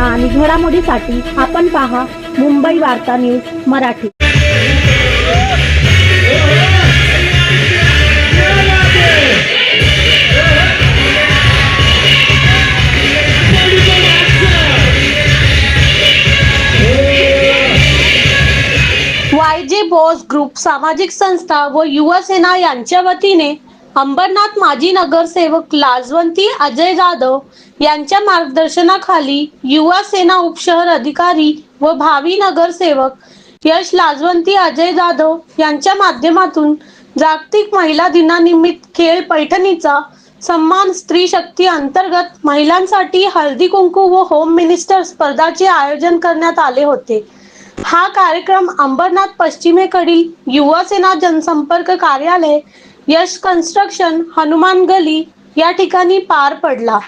बातम्या आणि घडामोडीसाठी आपण पहा Mumbai Varta news Marathi. Y J boss group सामाजिक संस्था व युवा सेना यांच्या वतीने अंबरनाथ माजी नगरसेवक लाजवंती अजय जाधव यांच्या मार्गदर्शनाखाली युवा सेना उपशहर अधिकारी व भावी नगरसेवक यश लाजवंती अजय जाधव यांच्या माध्यमातून जागतिक महिला दिनानिमित्त खेळ पैठणीचा सन्मान स्त्री शक्ती अंतर्गत महिलांसाठी हळदी कुंकू व होम मिनिस्टर स्पर्धाचे आयोजन करण्यात आले होते. हा कार्यक्रम अंबरनाथ पश्चिमेकडील युवा सेना जनसंपर्क कार्यालय यश कन्स्ट्रक्शन हनुमान गली या ठिकाणी पार पडला.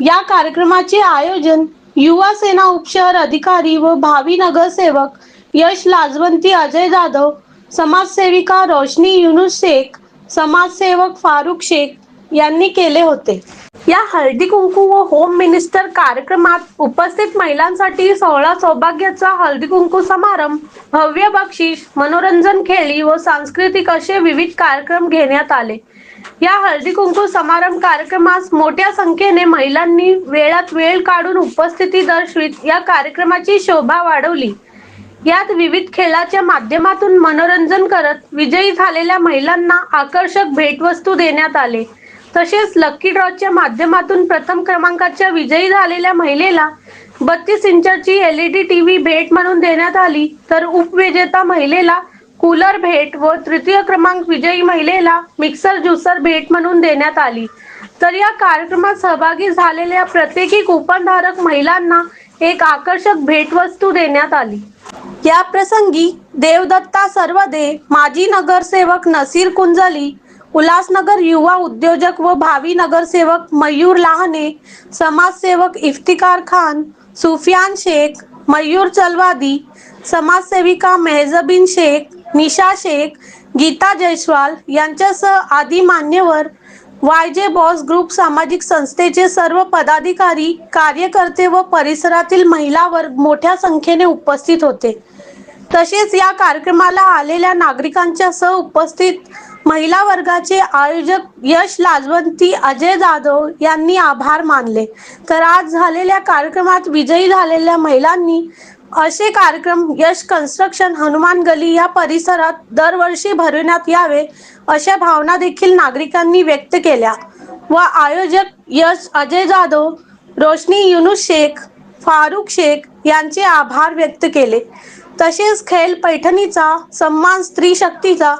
या कार्यक्रमाचे आयोजन युवा सेना उपशहर अधिकारी व भावी नगरसेवक यश लाजवंती अजय जाधव समाजसेविका रोशनी युनुस शेख समाजसेवक फारुख शेख यांनी केले होते. या हळदी कुंकू व होम मिनिस्टर कार्यक्रमात उपस्थित महिलांसाठी सोहळा सौभाग्याचा हळदी कुंकू समारंभ भव्य बक्षीस मनोरंजन खेळी व सांस्कृतिक असे विविध कार्यक्रम घेण्यात आले. या हळदी कुंकू समारंभ कार्यक्रमास मोठ्या संख्येने महिलांनी वेळात वेळ काढून उपस्थिती दर्शवित या कार्यक्रमाची शोभा वाढवली. यात विविध खेळाच्या माध्यमातून मनोरंजन करत विजयी झालेल्या महिलांना आकर्षक भेटवस्तू देण्यात आले. तसेच लक्की ड्रॉच्या माध्यमातून प्रथम क्रमांकाच्या विजयी झालेल्या महिलेला बत्तीस इंचाची एलईडी टीव्ही भेट म्हणून देण्यात आली. तर उपविजेता महिलेला कूलर भेट व तृतीय क्रमांक विजयी महिलेला मिक्सर ज्युसर भेट म्हणून देण्यात आली. तर या कार्यक्रमात सहभागी झालेल्या प्रत्येकी कुपनधारक महिलांना एक आकर्षक भेटवस्तू देण्यात आली. या प्रसंगी देवदत्ता सर्वदे माजी नगरसेवक नसीर कुंजली उल्हासनगर युवा उद्योजक व भावी नगरसेवक मयूर लहाने समाजसेवक इफ्तिकार खान सुफियान शेख मयूर चलवादी समाजसेविका मेहजबीन शेख निशा शेख गीता जयस्वाल यांच्यासह आदी मान्यवर वाय जे बॉस ग्रुप सामाजिक संस्थेचे सर्व पदाधिकारी कार्यकर्ते व परिसरातील महिला वर्ग मोठ्या संख्येने उपस्थित होते. तसेच या कार्यक्रमाला आलेल्या नागरिकांच्या सह उपस्थित महिला वर्गाचे आयोजक यश लाजवंती अजय जाधव यांनी आभार मानले. तर आज झालेल्या कार्यक्रमात विजयी झालेल्या महिलांनी असे कार्यक्रम यश कन्स्ट्रक्शन हनुमान गली या परिसरात दरवर्षी भरविण्यात यावे अशा भावना देखील नागरिकांनी व्यक्त केल्या. व आयोजक यश अजय जाधव रोशनी युनुस शेख फारुख शेख यांचे आभार व्यक्त केले. तसेच खेल पैठणीचा सन्मान स्त्री शक्तीचा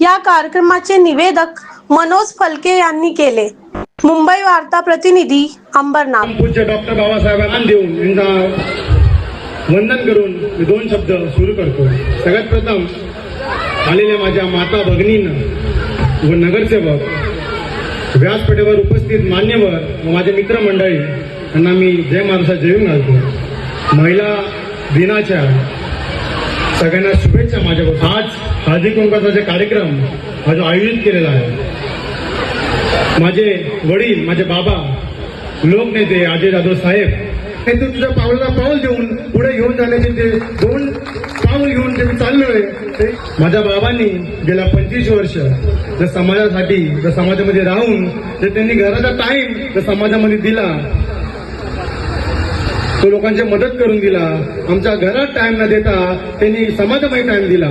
या कार्यक्रमाचे निवेदक मनोज फलके यांनी केले. मुंबई वार्ता प्रतिनिधी अंबरनाथ पूज्य डॉक्टर बाबासाहेबांना देऊन यांचा वंदन करून मी दोन शब्द सुरू करतो. सगळ्यात प्रथम आलेल्या माझ्या माता भगिनीनं व नगरसेवक व्यासपीठावर उपस्थित मान्यवर व माझे मित्रमंडळी यांना मी जय महाराष्ट्र जयून घालतो. महिला दिनाच्या सगळ्यांना शुभेच्छा माझ्याकडून. आज हळदी कुंकाचा जे कार्यक्रम हा जो आयोजित केलेला आहे माझे वडील माझे बाबा लोकनेते अजय जाधव साहेब हे तू तुझ्या पावलाला पाऊल देऊन पुढे घेऊन जाण्याचे ते दोन पाऊल घेऊन जे मी चाललोय ते माझ्या बाबांनी गेल्या पंचवीस वर्ष जर समाजासाठी जर समाजामध्ये राहून जर त्यांनी घराचा टाइम जर समाजामध्ये दिला तो लोकांची मदत करून दिला. आमच्या घरात टाइम न देता त्यांनी समाजामध्ये टाइम दिला.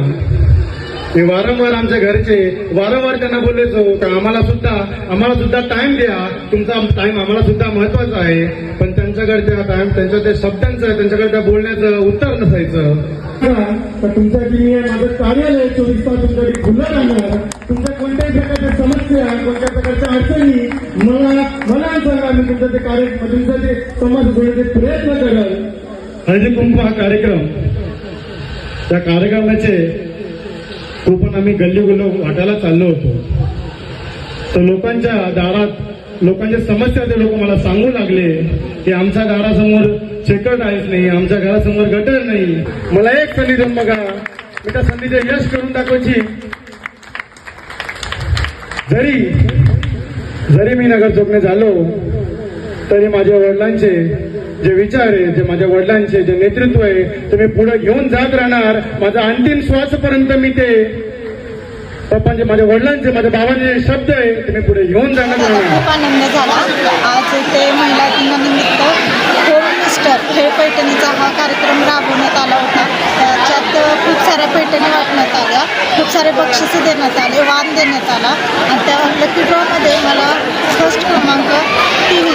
मी वारंवार आमच्या घरचे वारंवार त्यांना बोलायचो का आम्हाला सुद्धा आम्हाला सुद्धा टाइम द्या. तुमचा टाइम आम्हाला सुद्धा महत्त्वाचा आहे. पण त्यांच्याकडे त्या टाइम त्यांच्या त्या शब्दांचं त्यांच्याकडे त्या बोलण्याचं उत्तर नसायचं. तर माझं कार्यालय चोवीस तास तुमच्याकडे खुलं राहणार सांगा ते कार्य तुमचं ते समाज जोडण्याचे प्रयत्न करेल हळदी कुंभ हा कार्यक्रम. त्या कार्यक्रमाचे कुपन आम्ही गल्ली गुल्लो वाटायला चाललो होतो. तर लोकांच्या दारात लोकांच्या समस्या ते लोक मला सांगू लागले की आमच्या दारासमोर शेकट आहेच नाही आमच्या घरासमोर गटर नाही. मला एक संधी देऊन बघा. मी त्या संधीचे यश करून दाखवायची जरी जरी मी नगर चौकने झालो तरी माझ्या वडिलांचे जे विचार आहे जे माझ्या वडिलांचे जे नेतृत्व आहे ते मी पुढे घेऊन जात राहणार. माझा अंतिम श्वासपर्यंत मी ते पप्पांचे माझ्या वडिलांचे माझ्या बाबांचे जे शब्द आहे ते मी पुढे घेऊन जाणार खूप आनंद झाला. आज ते महिला दिनानिमित्त होम मिनिस्टर पैठणीचा हा कार्यक्रम राबवण्यात आला होता. त्याच्यात खूप साऱ्या पैठणी वाटण्यात आल्या. खूप सारे बक्षिसे देण्यात आले वाण देण्यात आला. आणि त्या लकी ड्रॉमध्ये मला फर्स्ट क्रमांक तीन.